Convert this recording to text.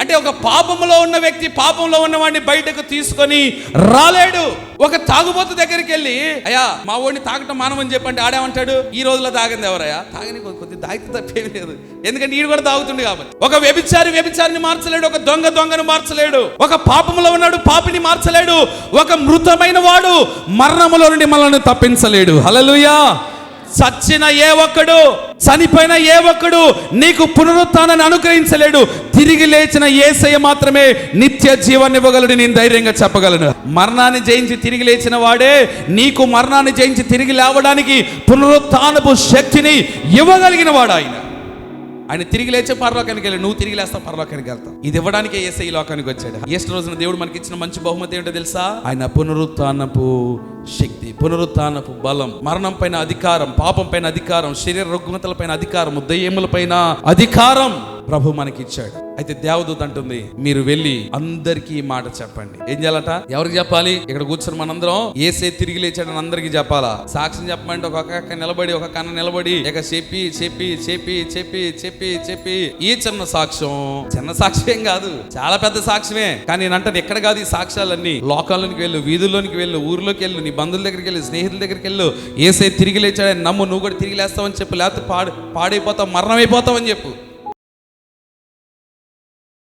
అంటే ఒక పాపంలో ఉన్న వ్యక్తి పాపంలో ఉన్నవాడిని బయటకు తీసుకొని రాలేడు. ఒక తాగుబోతు దగ్గరికి వెళ్ళి అయ్యా మా వాడిని తాగటం మానవని చెప్పండి. ఆడేమంటాడు? ఈ రోజులో తాగింది ఎవరయ్యా? తాగని కొద్ది- తాగితే తప్పేం లేదు. ఎందుకంటే ఈడు కూడా తాగుతుంది కాబట్టి. ఒక వ్యభిచారి వ్యభిచారిని మార్చలేడు. ఒక దొంగ దొంగను మార్చలేడు. ఒక పాపంలో ఉన్నాడు పాపిని మార్చలేడు. ఒక మృతమైన వాడు మరణములో నుండి మనల్ని తప్పించలేడు. హలలుయా చచ్చిన ఏ ఒక్కడు చనిపోయిన ఏ ఒక్కడు నీకు పునరుత్నాన్ని అనుగ్రహించలేడు. తిరిగి లేచిన ఏసయ్య మాత్రమే నిత్య జీవాన్ని ఇవ్వగలడు నేను ధైర్యంగా చెప్పగలను. మరణాన్ని జయించి తిరిగి లేచిన వాడే నీకు మరణాన్ని జయించి తిరిగి లేవడానికి పునరుత్నపు శక్తిని ఇవ్వగలిగిన వాడు ఆయన. ఆయన తిరిగి లేచే పరలోకానికి వెళ్ళి నువ్వు తిరిగి లేస్తా పరలోకానికి వెళ్తావు. ఇది ఇవ్వడానికే ఏసే ఈ లోకానికి వచ్చాడు. ఈస్ట్ రోజున దేవుడు మనకి ఇచ్చిన మంచి బహుమతి ఏంటో తెలుసా? ఆయన పునరుత్నపు శక్తి పునరుత్నపు బలం మరణం పైన అధికారం పాపం పైన అధికారం శరీర రుగ్మతల పైన అధికారం దయ్యముల పైన అధికారం. ప్రభు మనకి ఇచ్చాడు అయితే దేవదూత అంటుంది మీరు వెళ్ళి అందరికీ ఈ మాట చెప్పండి. ఏం చేయాలట? ఎవరికి చెప్పాలి? ఇక్కడ కూర్చొని మనందరం ఏసే తిరిగి లేచాడని అందరికీ చెప్పాలా? సాక్ష్యం చెప్పమంటే ఒక అక్క నిలబడి ఒక కన్న నిలబడి ఇక చెప్పి చెప్పి చెప్పి చెప్పి చెప్పి చెప్పి ఈ చిన్న సాక్ష్యం చిన్న సాక్ష్యం కాదు చాలా పెద్ద సాక్ష్యమే. కానీ నేను అంటాను ఎక్కడ కాదు ఈ సాక్ష్యాలన్నీ. లోకాల్లోనికి వెళ్ళు వీధుల్లోనికి వెళ్ళు ఊర్లోకి వెళ్ళు నీ బంధువుల దగ్గరికి వెళ్ళు స్నేహితుల దగ్గరికి వెళ్ళు. ఏసే తిరిగి లేచాడని నమ్ము నువ్వు కూడా తిరిగి లేస్తావని చెప్పు లేకపోతే పాడు పాడైపోతావు మరణమైపోతావని చెప్పు.